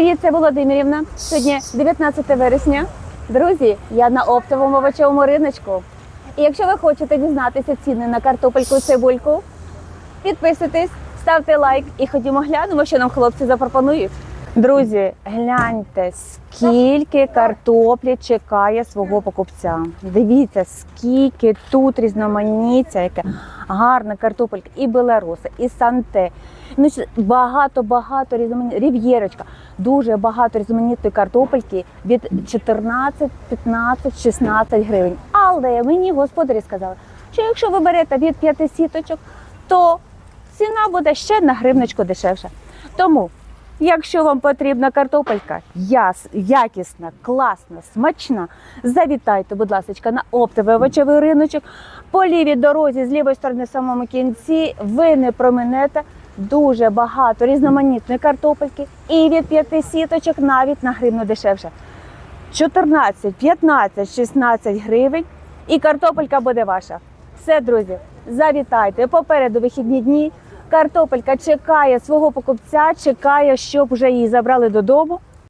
Привіт, це Володимирівна. Сьогодні 19 вересня. Друзі, я на оптовому овочевому риночку. І якщо ви хочете дізнатися ціни на картопельку і цибульку, підписуйтесь, ставте лайк і ходімо глянемо, що нам хлопці запропонують. Друзі, гляньте, скільки картоплі чекає свого покупця. Дивіться, скільки тут різноманіття, яке гарна картопелька, і беларуса, і санте. Ну, багато-багато різноманітних, рів'єрочка, дуже багато різноманітної картопельки від 14, 15, 16 гривень. Але мені господарі сказали, що якщо ви берете від 5 сіточок, то ціна буде ще на гривничку дешевша. Тому, якщо вам потрібна картопелька яс, якісна, класна, смачна, завітайте, будь ласка, на оптовий овочевий риночок. По лівій дорозі з лівої сторони в самому кінці ви не проминете дуже багато різноманітної картопельки і від п'яти сіточок навіть на гривну дешевше. 14, 15, 16 гривень і картопелька буде ваша. Все, друзі, завітайте. Попереду вихідні дні. Картопелька чекає свого покупця, чекає, щоб вже її забрали додому.